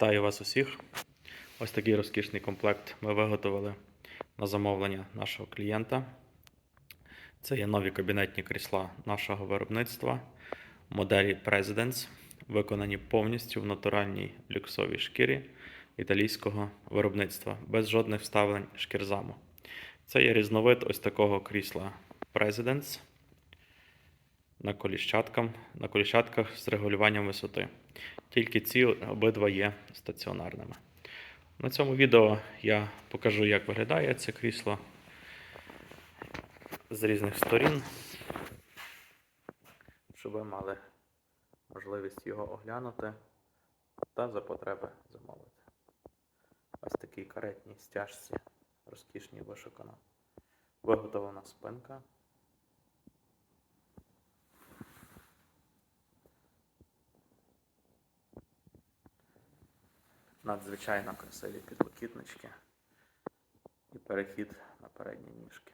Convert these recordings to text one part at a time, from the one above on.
Вітаю вас усіх. Ось такий розкішний комплект ми виготовили на замовлення нашого клієнта. Це є нові кабінетні крісла нашого виробництва моделі Presidents, виконані повністю в натуральній люксовій шкірі італійського виробництва, без жодних вставлень шкірзаму. Це є різновид ось такого крісла Presidents на коліщаткам, на коліщатках з регулюванням висоти. Тільки ці обидва є стаціонарними. На цьому відео я покажу, як виглядає це крісло з різних сторін, щоб ви мали можливість його оглянути та за потреби замовити. Ось такій каретній стяжці, розкішній вишукана. Виготовлена спинка. Надзвичайно красиві підлокітнички і перехід на передні ніжки.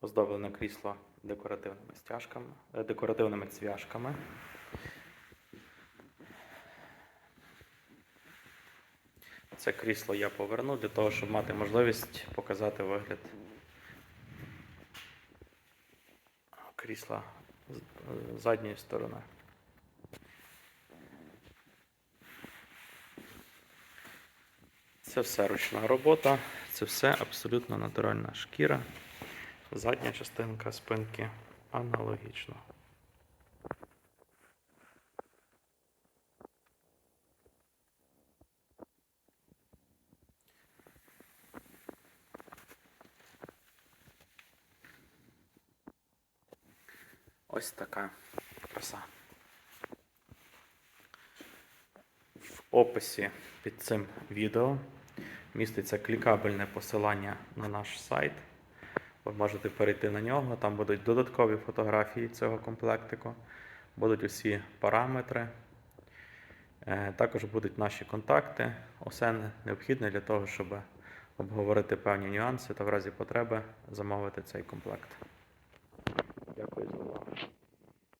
Оздоблене крісло декоративними стяжками, е, декоративними цвяшками. Це крісло я поверну для того, щоб мати можливість показати вигляд крісла з е, задньої сторони. Це все ручна робота, це все абсолютно натуральна шкіра. Задня частинка спинки аналогічно. Ось така краса. В описі під цим відео міститься клікабельне посилання на наш сайт. Ви можете перейти на нього, там будуть додаткові фотографії цього комплектику, будуть усі параметри. Е, Також будуть наші контакти. Усе необхідне для того, щоб обговорити певні нюанси та в разі потреби замовити цей комплект.